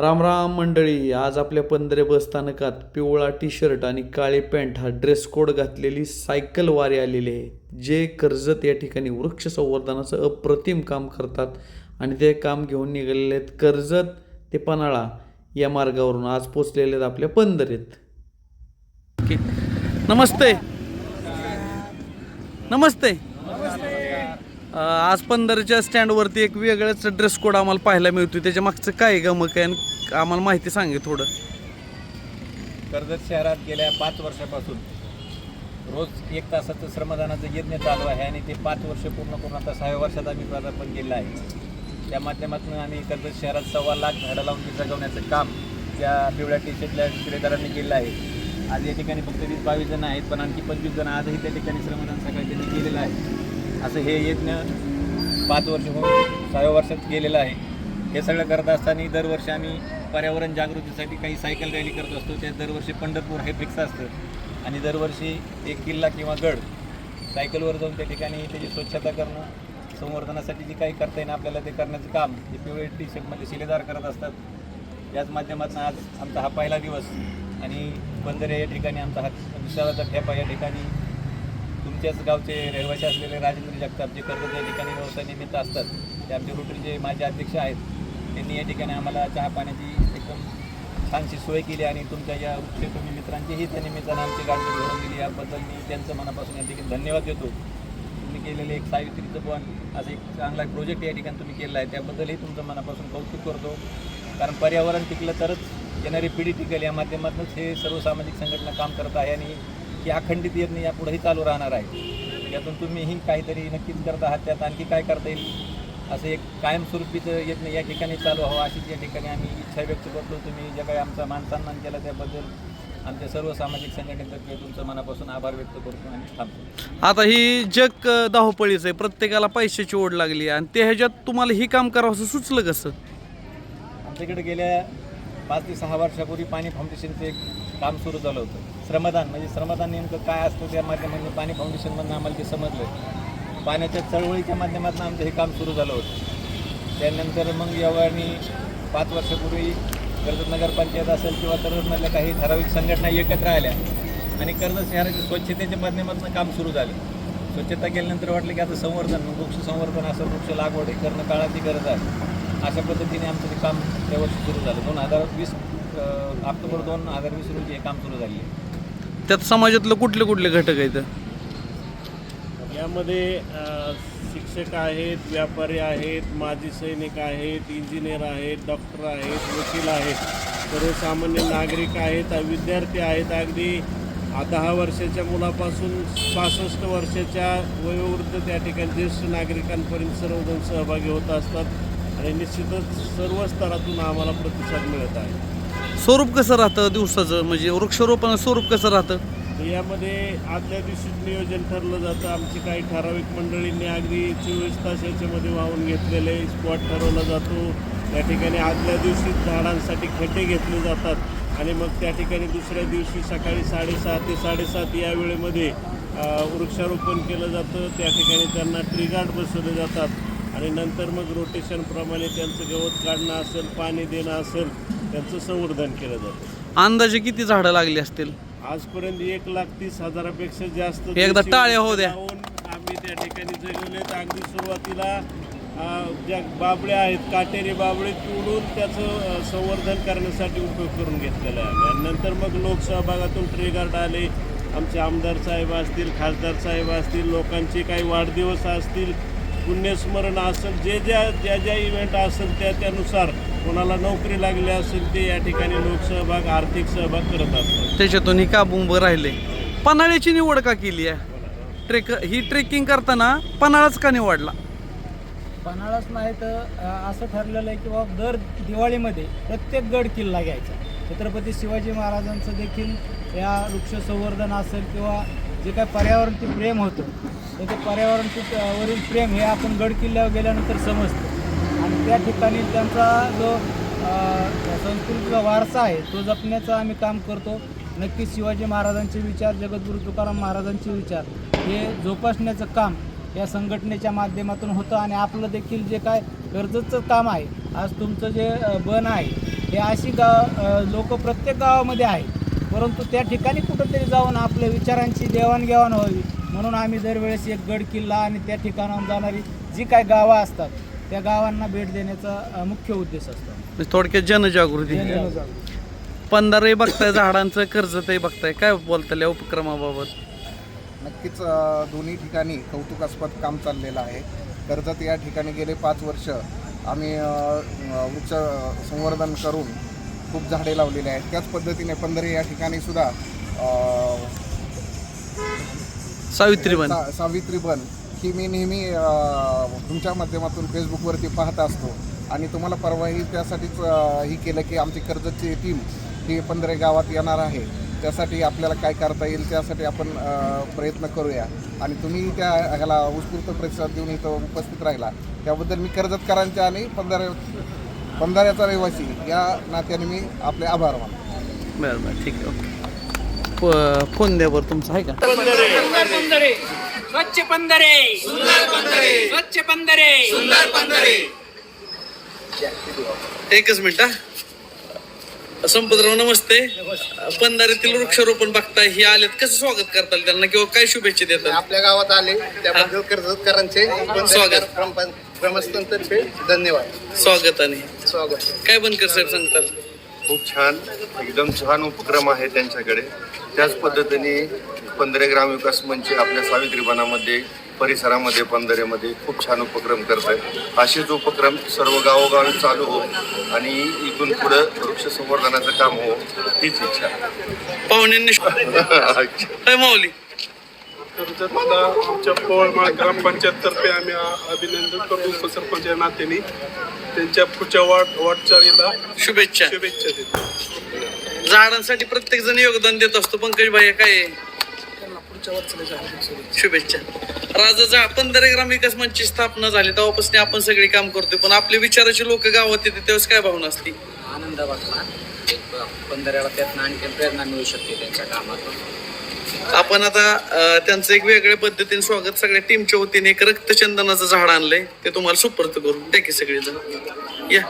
राम राम मंडळी आज आपल्या पंधरे बस स्थानकात पिवळा टी शर्ट आणि काळी पॅन्ट हा ड्रेस कोड घातलेली सायकल वारी आलेली आहे. जे कर्जत या ठिकाणी वृक्ष संवर्धनाचं अप्रतिम काम करतात आणि ते काम घेऊन निघालेले आहेत कर्जत ते पन्हाळा या मार्गावरून. आज पोचलेले आहेत आपल्या पंधरेत. ओके. नमस्ते. नमस्ते आज पंधराच्या स्टँडवरती एक वेगळाच ड्रेस कोड आम्हाला पाहायला मिळतो त्याच्या मागचं काय गमक आहे आणि आम्हाला माहिती सांगे थोडं. कर्जत शहरात गेल्या पाच वर्षापासून रोज एक तासाचं श्रमदानाचं यज्ञ चालू आहे आणि ते पाच वर्ष पूर्ण करून आता सहाव्या वर्षात आम्ही पदार्पण केलं आहे. त्या माध्यमातून आम्ही कर्जत शहरात सव्वा लाख झाडं लावून ती जगवण्याचं काम त्या पिवळ्या टी शर्टल्या विक्रेतारांनी केलं आहे. आज या ठिकाणी फक्त वीस बावीस जण आहेत पण आणखी पंचवीस जण आजही त्या ठिकाणी श्रमदान सकाळी त्यांनी केलेलं आहे. असं हे यज्ञ पाच वर्ष होऊन सहाव्या वर्षात गेलेलं आहे. हे सगळं करत असताना दरवर्षी आम्ही पर्यावरण जागृतीसाठी काही सायकल रॅली करत असतो. ते दरवर्षी पंढरपूर हे फिक्स असतं. आणि दरवर्षी एक किल्ला किंवा गड सायकलवर जाऊन त्या ठिकाणी त्याची स्वच्छता करणं संवर्धनासाठी जे काही करता येईल आपल्याला ते करण्याचं काम हे पिवळे टी शर्टमध्ये शिलेदार करत असतात याच माध्यमातून आज आमचा हा पहिला दिवस. आणि बंदरे या ठिकाणी आमचा हा विशालाचा ठेपा या ठिकाणी तुमच्याच गावचे रहिवासी असलेले राजेंद्र जगताप जे कर्ज या ठिकाणी व्यवसाय निमित्त असतात. ते आमचे रोटरीचे माझे अध्यक्ष आहेत. त्यांनी या ठिकाणी आम्हाला चहा पाण्याची एकदम छानशी सोय केली आणि तुमच्या या वृक्षप्रेमी मित्रांचीही त्या निमित्तानं आमची गाडी घडवून दिली. याबद्दल मी त्यांचं मनापासून या ठिकाणी धन्यवाद देतो. तुम्ही केलेले एक सावित्रीचं पण असं एक चांगला प्रोजेक्ट या ठिकाणी तुम्ही केला आहे. त्याबद्दलही तुमचं मनापासून कौतुक करतो. कारण पर्यावरण टिकलं तरच येणारी पिढी टिकेल. या माध्यमातूनच हे सर्व सामाजिक संघटना काम करत आहे आणि ही अखंडित यज्ञ यापुढेही चालू राहणार आहे. यातून तुम्हीही काहीतरी नक्कीच करत आहात. त्यात आणखी काय करता येईल? असं एक कायमस्वरूपीचं यज्ञ या ठिकाणी चालू हवं अशीच या ठिकाणी आम्ही इच्छा व्यक्त करतो. तुम्ही जे काही आमचा मान सन्मान केला त्याबद्दल आमच्या सर्व सामाजिक संघटनेतर्फे तुमचं मनापासून आभार व्यक्त करतो आणि थांबतो. आता ही जग अ, धावपळीचं आहे. प्रत्येकाला पैशाची ओढ लागली आहे. आणि ते ह्याच्यात तुम्हाला ही काम करावं असं सुचलं कसं आमच्याकडे गेल्या पाच ते सहा वर्षापूर्वी पाणी फाउंडेशनचं एक काम सुरू झालं होतं. श्रमदान म्हणजे श्रमदान नेमकं काय असतं त्या माध्यमातून पाणी फाउंडेशनमधून आम्हाला ते समजलं. पाण्याच्या चळवळीच्या माध्यमातून आमचं हे काम सुरू झालं होतं. त्यानंतर मग यावेळी पाच वर्षापूर्वी कर्जत नगरपंचायत असेल किंवा कर्जतमधल्या काही ठराविक संघटना एकत्र आल्या आणि कर्जत शहराच्या स्वच्छतेच्या माध्यमातून काम सुरू झालं. स्वच्छता केल्यानंतर वाटलं की आता संवर्धन वृक्ष संवर्धन असं वृक्ष लागवड हे करणं काळाची गरज आहे. अशा पद्धतीने आमचं ते काम त्या वर्षी सुरू झालं. दोन हजार वीस ऑक्टोबर दोन हजार वीस रोजी हे काम सुरू झाले त्यात समाजातलं कुठले कुठले घटक आहेत? यामध्ये शिक्षक आहेत व्यापारी आहेत माजी सैनिक आहेत इंजिनियर आहेत डॉक्टर आहेत वकील आहेत. सर्वसामान्य नागरिक आहेत विद्यार्थी आहेत. अगदी दहा वर्षाच्या मुलापासून पासष्ट वर्षाच्या वयोवृद्ध त्या ठिकाणी ज्येष्ठ नागरिकांपर्यंत सर्वजण सहभागी होत असतात. आणि निश्चितच सर्व स्तरातून आम्हाला प्रतिसाद मिळत आहे. स्वरूप कसं राहतं दिवसाचं? म्हणजे वृक्षारोपण स्वरूप कसं राहतं? यामध्ये आदल्या दिवशी नियोजन ठरलं जातं. आमची काही ठराविक मंडळींनी अगदी चोवीस तास याच्यामध्ये वाहून घेतलेले स्पॉट ठरवला जातो. त्या ठिकाणी आदल्या दिवशी झाडांसाठी खड्डे घेतले जातात आणि मग त्या ठिकाणी दुसऱ्या दिवशी सकाळी साडेसहा ते साडेसात या वेळेमध्ये वृक्षारोपण केलं जातं. त्या ठिकाणी त्यांना ट्रीगार्ड बसवले जातात. आणि नंतर मग रोटेशनप्रमाणे त्यांचं गवत काढणं असेल पाणी देणं असेल त्यांचं संवर्धन केलं जातं. अंदाजे किती झाडं लागली असतील? आजपर्यंत एक लाख तीस हजारापेक्षा जास्त एकदा टाळ्या होऊ द्या. लावून आम्ही त्या ठिकाणी जगवलेत अगदी सुरुवातीला अं, ज्या बाबळ्या आहेत काटेरी बाबळे तोडून त्याचं संवर्धन करण्यासाठी उपयोग करून घेतलेला आहे आणि नंतर मग लोकसहभागातून ट्री गार्ड आले. आमचे आमदार साहेब असतील खासदार साहेब असतील लोकांचे काही वाढदिवस असतील पुण्यस्मरण असेल जे ज्या ज्या ज्या इव्हेंट असेल त्या त्यानुसार कोणाला नोकरी लागली असेल ते या ठिकाणी लोकसहभाग आर्थिक सहभाग करत असतात. त्याच्यातून ही का उभं राहिले. पन्हाळ्याची निवड का केली आहे? ट्रेक ही ट्रेकिंग करताना पन्हाळाच का निवडला? पन्हाळाच नाही तर असं ठरलेलं आहे की बाबा दर दिवाळीमध्ये प्रत्येक गड किल्ला घ्यायचा. छत्रपती शिवाजी महाराजांचं देखील या वृक्ष संवर्धन असेल किंवा जे काही पर्यावरणचे प्रेम होतं तर ते पर्यावरणचे वरील प्रेम हे आपण गड किल्ल्यावर गेल्यानंतर समजतं. त्या ठिकाणी त्यांचा जो संस्कृतीचा वारसा आहे तो जपण्याचं आम्ही काम करतो. नक्कीच शिवाजी महाराजांचे विचार जगद्गुरू तुकाराम महाराजांचे विचार हे जोपासण्याचं काम या संघटनेच्या माध्यमातून होतं. आणि आपलं देखील जे काय गरजेचं काम आहे आज तुमचं जे बन आहे हे अशी गाव लोक प्रत्येक गावामध्ये आहे परंतु त्या ठिकाणी कुठंतरी जाऊन आपल्या विचारांची देवाणघेवाण व्हावी. म्हणून आम्ही दरवेळेस एक गड किल्ला आणि त्या ठिकाणाहून जाणारी जी काय गावं असतात त्या गावांना भेट देण्याचा अ, मुख्य उद्देश असतो. म्हणजे थोडक्यात जनजागृती. पंधराही बघताय झाडांचं कर्जतही बघताय. काय बोलताल या उपक्रमाबाबत? नक्कीच अ, दोन्ही ठिकाणी कौतुकास्पद काम चाललेलं आहे. कर्जत या ठिकाणी गेले पाच वर्ष आम्ही अ, अ, वृक्ष संवर्धन करून खूप झाडे लावलेली आहेत. त्याच पद्धतीने पंधरे या ठिकाणी सुद्धा अ, सावित्रीबन सा- सावित्रीबन ही मी नेहमी तुमच्या माध्यमातून फेसबुकवरती पाहत असतो. आणि तुम्हाला परवाही त्यासाठीच ही केलं की आमची कर्जतची टीम ही पंधरे गावात येणार आहे. त्यासाठी आपल्याला काय करता येईल त्यासाठी आपण प्रयत्न करूया. आणि तुम्ही त्या ह्याला उत्स्फूर्त प्रतिसाद देऊन इथं उपस्थित राहिला. त्याबद्दल मी कर्जतकरांच्या आणि पंधरा पंधराचा रहिवासी या नात्याने मी आपले आभार मानतो. बरं बरं ठीक आहे. ओके. प- फोन द्या बरं तुमचा आहे का? पंधरे. स्वच्छ पंधरे. स्वच्छ पंधरे. एकच मिनिट संपतराव नमस्ते. पंधरातील वृक्षारोपण बघताय हे आलेत. कसं स्वागत करताल त्यांना किंवा काय शुभेच्छा देतात आपल्या गावात आले. त्याबद्दल कर्जतकरांचे स्वागत. ग्रामस्थांतर्फे धन्यवाद. स्वागताने स्वागत. काय बनकर साहेब सांगतात खूप छान एकदम छान उपक्रम आहे त्यांच्याकडे. त्याच पद्धतीने पंधरे ग्रामविकास मंच आपल्या सावित्रीपणामध्ये परिसरामध्ये पंधरेमध्ये खूप छान उपक्रम करत आहेत असेच उपक्रम सर्व गावोगावी चालू हो आणि इथून पुढं वृक्ष संवर्धनाचं काम हो हीच इच्छा. पाहुण्यांनी माऊली. कर्जतला आमच्या पवळमाळ ग्रामपंचायततर्फे आम्ही अभिनंदन करतो उपसरपंच या नात्याने. त्यांच्या पुढच्या वाट वाटचालीला शुभेच्छा. शुभेच्छा देतो. झाडांसाठी प्रत्येक जण योगदान देत असतो. पंकज भाई काय आहे? शुभेच्छा. राजा जा पंधरा ग्राम विकास मंचची स्थापना झाली. तेव्हापासून आपण सगळे काम करतोय. पण आपले विचाराचे लोक गावात येते तेव्हाच काय भावना असते? आनंद वाटला. एक पंधराला त्यातनं आणखी प्रेरणा मिळू शकते त्यांच्या कामातून. आपण आता त्यांचं एक वेगळ्या पद्धतीने स्वागत सगळ्या टीमच्या वतीने एक रक्तचंदनाचं झाड आणलंय. ते तुम्हाला सुपर्त करू द्या की सगळेजण. या.